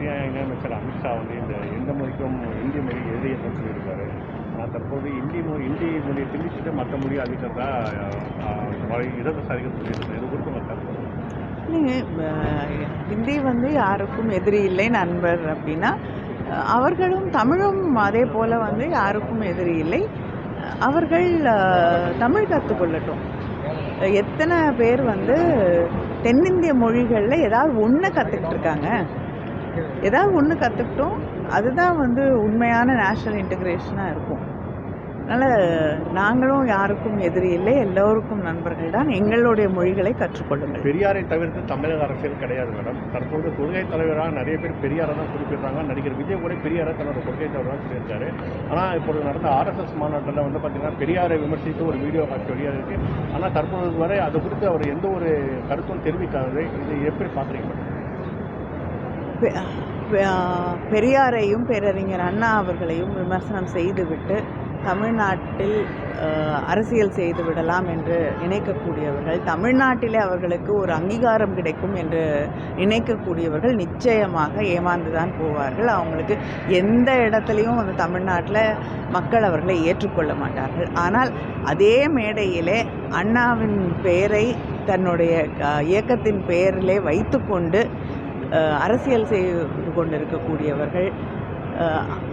இணையமைச்சர் அமித்ஷா வந்து இந்த எந்த மொழிக்கும் இந்தி மொழி எதிரி சொல்லியிருக்காரு நான் தற்போது இந்தி மொழி இந்தி மொழியை திணிச்சுட்டு மற்ற மொழி அழிக்கிறதா இடதுசாரிகள் சொல்லியிருக்காரு இது குறித்து உங்கள் கருத்து ஹிந்தி வந்து யாருக்கும் எதிரி இல்லை நண்பர் அப்படின்னா அவர்களும் தமிழும் அதே போல் வந்து யாருக்கும் எதிரி இல்லை. அவர்கள் தமிழ் கற்றுக்கொள்ளட்டும் எத்தனை பேர் வந்து தென்னிந்திய மொழிகளில் ஏதாவது ஒன்று கற்றுக்கிட்டு இருக்காங்க ஏதாவது ஒன்று கற்றுக்கிட்டோம் அதுதான் வந்து உண்மையான நேஷ்னல் இன்டகிரேஷனாக இருக்கும். அதனால் நாங்களும் யாருக்கும் எதிரி இல்லை எல்லோருக்கும் நண்பர்கள் தான். எங்களுடைய மொழிகளை கற்றுக்கொள்ளுங்கள். பெரியாரை தவிர்த்து தமிழக அரசியல் கிடையாது மேடம். தற்போது கொள்கை தலைவராக நிறைய பேர் பெரியாரை தான் குறிப்பிடுறாங்க. நடிகர் விஜய் கூட பெரியாரை தன்னோட கொள்கை தலைவராக சொல்லியிருக்காரு ஆனால் இப்போது நடந்த ஆர்எஸ்எஸ் மாநாட்டில் வந்து பார்த்தீங்கன்னா பெரியாரை விமர்சித்து ஒரு வீடியோ காட்சி வெளியாக இருக்குது ஆனால் தற்போது வரை அது குறித்து அவர் எந்த ஒரு கருத்தும் தெரிவிக்காதது இது எப்படி பார்க்குறீங்க பெரியாரையும் பேரறிஞர் அண்ணா அவர்களையும் விமர்சனம் செய்துவிட்டு தமிழ்நாட்டில் அரசியல் செய்து விடலாம் என்று நினைக்கக்கூடியவர்கள் தமிழ்நாட்டிலே அவர்களுக்கு ஒரு அங்கீகாரம் கிடைக்கும் என்று நினைக்கக்கூடியவர்கள் நிச்சயமாக ஏமாந்துதான் போவார்கள். அவங்களுக்கு எந்த இடத்துலையும் வந்து தமிழ்நாட்டில் மக்கள் அவர்களை ஏற்றுக்கொள்ள மாட்டார்கள். ஆனால் அதே மேடையிலே அண்ணாவின் பெயரை தன்னுடைய இயக்கத்தின் பெயரிலே வைத்துக்கொண்டு அரசியல் செய்து கொண்டு இருக்கக்கூடியவர்கள்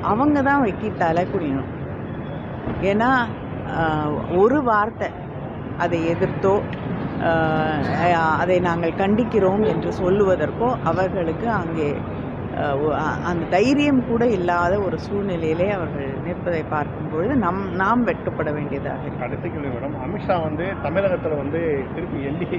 அவங்க தான் வைக்கி தலை குனியணும் ஏன்னா ஒரு வார்த்தை அதை எதிர்த்தோ அதை நாங்கள் கண்டிக்கிறோம் என்று சொல்லுவதற்கோ அவர்களுக்கு அங்கே அந்த தைரியம் கூட இல்லாத ஒரு சூழ்நிலையிலே அவர்கள் நிற்பதை பார்க்கும் பொழுது நம் நாம் வெட்கப்பட வேண்டியதாக இருக்கிறது. கடைசி கேள்வி மேடம் அமித்ஷா வந்து தமிழகத்தில் வந்து திருப்பி எல்லி